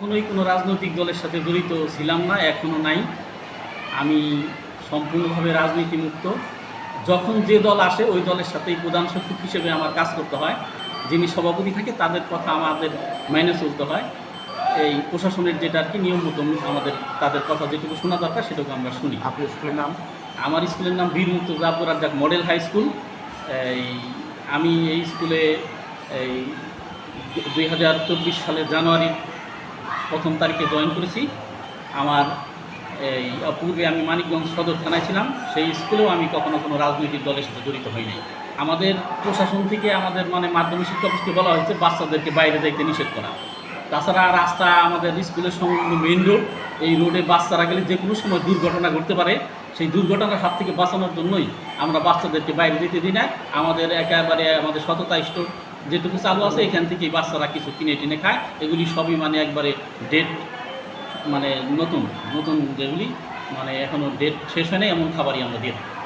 কোনোই কোনো রাজনৈতিক দলের সাথে জড়িত ছিলাম না এখনও নাই। আমি সম্পূর্ণভাবে রাজনীতিমুক্ত। যখন যে দল আসে ওই দলের সাথেই প্রধান সচিব হিসেবে আমার কাজ করতে হয়। যিনি সভাপতি থাকে তাদের কথা আমাদের মেনে চলতে হয়। এই প্রশাসনের যেটা আর কি নিয়ম মতন আমাদের তাদের কথা যেটুকু শোনা দরকার সেটুকু আমরা শুনি। আপনার স্কুলের নাম? আমার স্কুলের নাম Bir Mukta Jafar Razzak model high school. এই আমি এই স্কুলে এই দুই হাজার চব্বিশ সালের জানুয়ারির প্রথম তারিখে জয়েন করেছি। আমার এই পূর্বে আমি মানিকগঞ্জ সদর থানায় ছিলাম। সেই স্কুলেও আমি কখনো কোনো রাজনৈতিক দলের সাথে জড়িত হইনি আমাদের প্রশাসন থেকে আমাদের মানে মাধ্যমিক শিক্ষা অফিসকে বলা হয়েছে, বাচ্চাদেরকে বাইরে যাইতে নিষেধ করা। তাছাড়া রাস্তা আমাদের স্কুলের সংলগ্ন মেইন রোড এই রোডে বাচ্চারা গেলে যে কোনো সময় দুর্ঘটনা ঘটতে পারে। সেই দুর্ঘটনার হাত থেকে বাঁচানোর জন্যই আমরা বাচ্চাদেরকে বাইরে যেতে দিই না। আমাদের একেবারে আমাদের সততা স্টোর। যেটুকু চালু আছে, এখান থেকে বাচ্চারা কিছু কিনে টিনে খায়। এগুলি সবই মানে একবারে ডেট মানে নতুন নতুন যেগুলি মানে এখনও ডেট শেষ হয় নেই, এমন খাবারই আমরা দিয়ে থাকি।